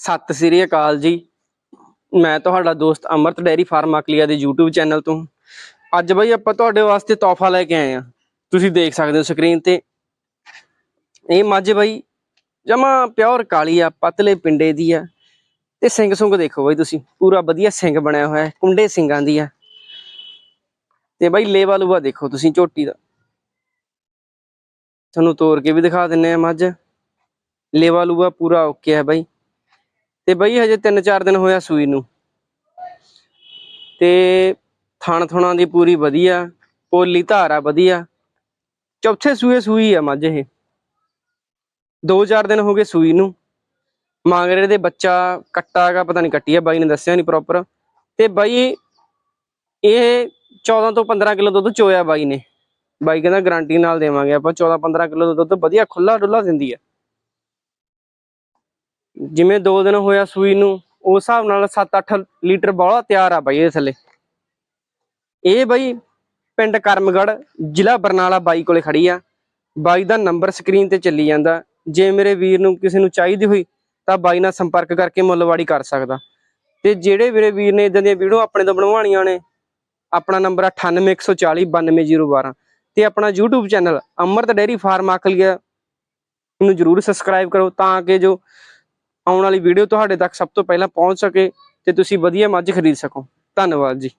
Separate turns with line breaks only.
ਸਤਿ ਸ੍ਰੀ ਅਕਾਲ ਜੀ। ਮੈਂ ਤੁਹਾਡਾ ਦੋਸਤ ਅਮਰਤ ਡੈਰੀ ਫਾਰਮ ਅਕਲੀਆ ਦੇ YouTube ਚੈਨਲ ਤੋਂ। ਅੱਜ ਬਈ ਆਪਾਂ ਤੁਹਾਡੇ ਵਾਸਤੇ ਤੋਹਫਾ ਲੈ ਕੇ ਆਏ ਆ ਤੁਸੀਂ ਦੇਖ ਸਕਦੇ ਹੋ ਸਕਰੀਨ ਤੇ। ਇਹ ਮੱਝ ਬਈ ਜਮਾ ਪਿਓਰ ਕਾਲੀ ਆ, ਪਤਲੇ ਪਿੰਡੇ ਦੀ ਆ। ਤੇ ਸਿੰਘ ਸੁੰਗ ਦੇਖੋ ਬਈ ਤੁਸੀਂ, ਪੂਰਾ ਵਧੀਆ ਸਿੰਘ ਬਣਿਆ ਹੋਇਆ ਹੈ, ਕੁੰਡੇ ਸਿੰਘਾਂ ਦੀ ਆ। ਤੇ ਬਈ ਲੇਵਾ ਲੂਆ ਦੇਖੋ ਤੁਸੀਂ ਝੋਟੀ ਦਾ। ਤੁਹਾਨੂੰ ਤੋੜ ਕੇ ਵੀ ਦਿਖਾ ਦਿੰਨੇ ਆ ਮੱਝ। ਲੇਵਾ ਲੂਆ ਪੂਰਾ ਓਕੇ ਹੈ ਬਾਈ। ਤੇ ਬਾਈ ਹਜੇ 3-4 ਦਿਨ ਹੋਇਆ ਸੂਈ ਨੂੰ। ਤੇ ਥਣ ਥੁਣਾ ਦੀ ਪੂਰੀ ਵਧੀਆ, ਪੋਲੀ ਧਾਰਾ ਵਧੀਆ। ਚੌਥੇ ਸੂਏ ਸੂਈ ਆ ਮੱਝ ਇਹ। 2-4 ਦਿਨ ਹੋ ਗਏ ਸੂਈ ਨੂੰ। ਮਾਂਗਰੇ ਦੇ ਬੱਚਾ ਕੱਟਾ ਗਾ ਪਤਾ ਨਹੀਂ ਕੱਟੀ ਆ, ਬਾਈ ਨੇ ਦੱਸਿਆ ਨਹੀਂ ਪ੍ਰੋਪਰ ਤੇ ਬਾਈ ਇਹ 14 ਤੋਂ 15 ਕਿਲੋ ਦੁੱਧ ਚੋਇਆ ਬਾਈ ਨੇ। ਬਾਈ ਕਹਿੰਦਾ ਗਾਰੰਟੀ ਨਾਲ ਦੇਵਾਂਗੇ ਆਪਾਂ 14-15 ਕਿਲੋ ਦਾ ਦੁੱਧ ਵਧੀਆ ਖੁੱਲਾ ਡੁੱਲਾ ਦਿੰਦੀ ਆ। ਜਿਵੇਂ 2 ਦਿਨ ਹੋਇਆ ਸੂਈ ਨੂੰ, ਉਸ ਹਿਸਾਬ ਨਾਲ 7-8 ਲੀਟਰ ਬੌਲਾ ਤਿਆਰ ਆ ਬਾਈ ਇਹ ਥੱਲੇ। ਇਹ ਬਾਈ ਪਿੰਡ ਕਰਮਗੜ ਜ਼ਿਲ੍ਹਾ ਬਰਨਾਲਾ ਬਾਈ ਕੋਲੇ ਖੜੀ ਆ। ਬਾਈ ਦਾ ਨੰਬਰ ਸਕਰੀਨ ਤੇ ਚੱਲੀ ਜਾਂਦਾ। ਜੇ ਮੇਰੇ ਵੀਰ ਨੂੰ ਕਿਸੇ ਨੂੰ ਚਾਹੀਦੀ ਹੋਈ, ਤਾਂ ਬਾਈ ਨਾਲ ਸੰਪਰਕ ਕਰਕੇ ਮੁੱਲਵਾੜੀ ਕਰ ਸਕਦਾ। ਤੇ ਜਿਹੜੇ ਵੀਰੇ ਵੀਰ ਨੇ ਇਦਾਂ ਦੀਆਂ ਵੀਡੀਓ ਆਪਣੇ ਤੋਂ ਬਣਵਾਉਣੀਆਂ ਨੇ, ਆਪਣਾ ਨੰਬਰ 9814292012 ਤੇ ਆਪਣਾ YouTube channel Amrat dairy farm Akhlia ਨੂੰ ਜਰੂਰ ਸਬਸਕ੍ਰਾਈਬ ਕਰੋ ਤਾਂ ਕਿ ਜੋ ਆਉਣ ਵਾਲੀ ਵੀਡੀਓ ਤੁਹਾਡੇ ਤੱਕ ਸਭ ਤੋਂ ਪਹਿਲਾਂ ਪਹੁੰਚ ਸਕੇ ਤੇ ਤੁਸੀਂ ਵਧੀਆ ਮੱਝ ਖਰੀਦ ਸਕੋ। ਧੰਨਵਾਦ ਜੀ।